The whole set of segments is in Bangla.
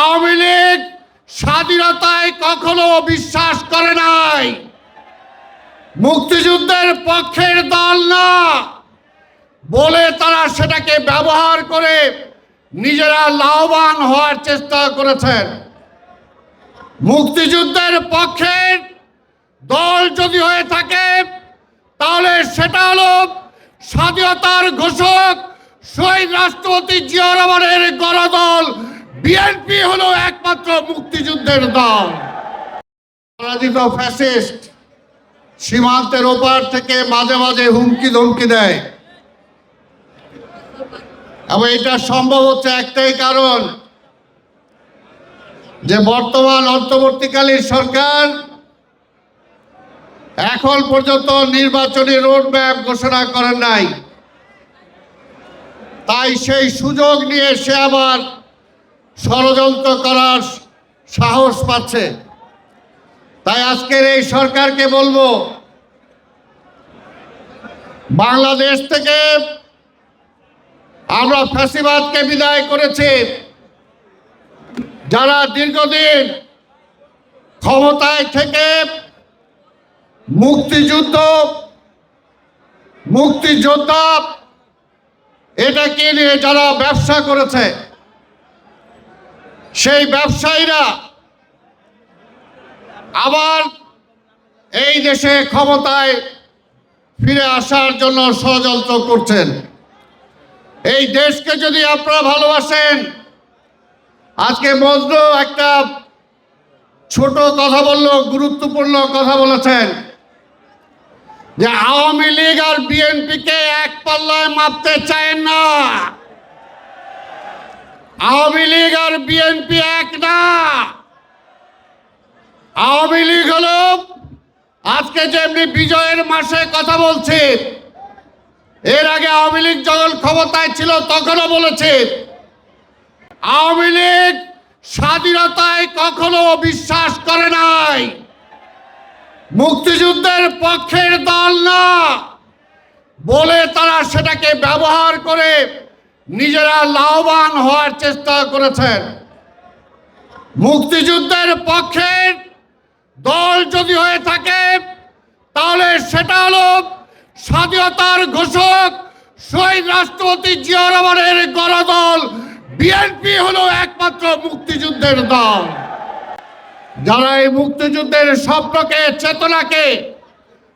আওয়ামী লীগ স্বাধীনতায় কখনো বিশ্বাস করে নাই। মুক্তিযুদ্ধের পক্ষের দল না। বলে তারা সেটাকে ব্যবহার করে নিজেরা লাভবান হওয়ার চেষ্টা করেছেন। মুক্তিযুদ্ধের পক্ষের দল যদি হয়ে থাকে, তাহলে সেটা হলো স্বাধীনতার ঘোষক শহীদ রাষ্ট্রপতি জিয়া রহমানের গণদল। বিএনপি হলো একমাত্র মুক্তিযুদ্ধের দল। পরাজিত ফ্যাসিস্ট সীমান্তের ওপার থেকে মাঝে মাঝে হুমকি ধমকি দেয়। এবং এটা সম্ভব হচ্ছে একটাই কারণ, যে বর্তমান অন্তর্বর্তীকালীন সরকার এখন পর্যন্ত নির্বাচনী রোড ম্যাপ ঘোষণা করেন নাই। তাই সেই সুযোগ নিয়ে সে আবার ষড়যন্ত্র করার সাহস পাচ্ছে। তাই আজকের এই সরকারকে বলব, বাংলাদেশ থেকে আমরা ফ্যাসিবাদকে বিদায় করেছি। যারা দীর্ঘদিন ক্ষমতায় থেকে মুক্তিযুদ্ধ, মুক্তিযোদ্ধা এটাকে নিয়ে যারা ব্যবসা করেছে সেই ব্যবসায়ীরা আবার এই দেশে ক্ষমতায় ফিরে আসার জন্য ষড়যন্ত্র করছেন। এই দেশকে যদি আপনারা ভালোবাসেন, আজকে মজনু একটা ছোট কথা বলল, গুরুত্বপূর্ণ কথা বলেছেন যে আওয়ামী লীগ আর বিএনপিকে এক পাল্লায় মাপতে চায় না। আওয়ামী লীগ আর বিএনপি এক না। আওয়ামী লীগ হল, আজকে যেমনি বিজয়ের মাসে কথা বলছে, এর আগে আওয়ামী লীগ যখন ক্ষমতায় ছিল তখনও বলেছে, আওয়ামী লীগ স্বাধীনতায় কখনো বিশ্বাস করে নাই। মুক্তিযুদ্ধের পক্ষের দল না। বলে তারা সেটাকে ব্যবহার করে নিজেরা লাভবান হওয়ার চেষ্টা করেছেন। মুক্তিযুদ্ধের পক্ষের দল যদি হয়ে থাকে, তাহলে সেটা হলো স্বাধীনতার ঘোষক শহীদ রাষ্ট্রপতি জিয়া রহমানের গণদল। বিএনপি হলো একমাত্র মুক্তিযুদ্ধের দল। যারা এই মুক্তিযুদ্ধের স্বপ্নকে, চেতনাকে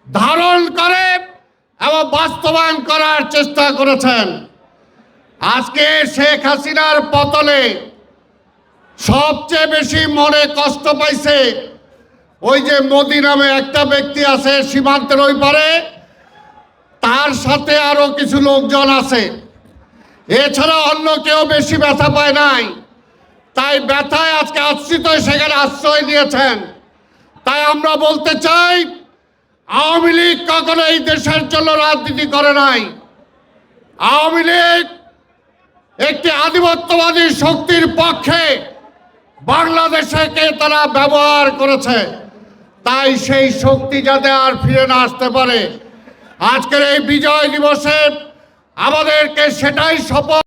ধারণ করে এবং বাস্তবায়ন করার চেষ্টা করেছেন আজকে শেখ হাসিনার পতনে সবচেয়ে বেশি মনে কষ্ট পাইছে ওই যে মোদি নামে একটা ব্যক্তি আছে সীমান্তের ওই পারে। তার সাথে আরও কিছু লোকজন আছে। এছাড়া অন্য কেউ বেশি ব্যথা পায় নাই। তাই ব্যথায় আজকে আশ্রিত সেখানে আশ্রয় নিয়েছেন। তাই আমরা বলতে চাই, আওয়ামী লীগ কখনো এই দেশের জন্য রাজনীতি করে নাই। আওয়ামী লীগ একটি আধিপত্যবাদী শক্তির পক্ষে বাংলাদেশকে তারা ব্যবহার করেছে। তাই সেই শক্তি যাতে আর ফিরে না আসতে পারে। আজকের এই বিজয় দিবসে আমাদেরকে সেটাই শপথ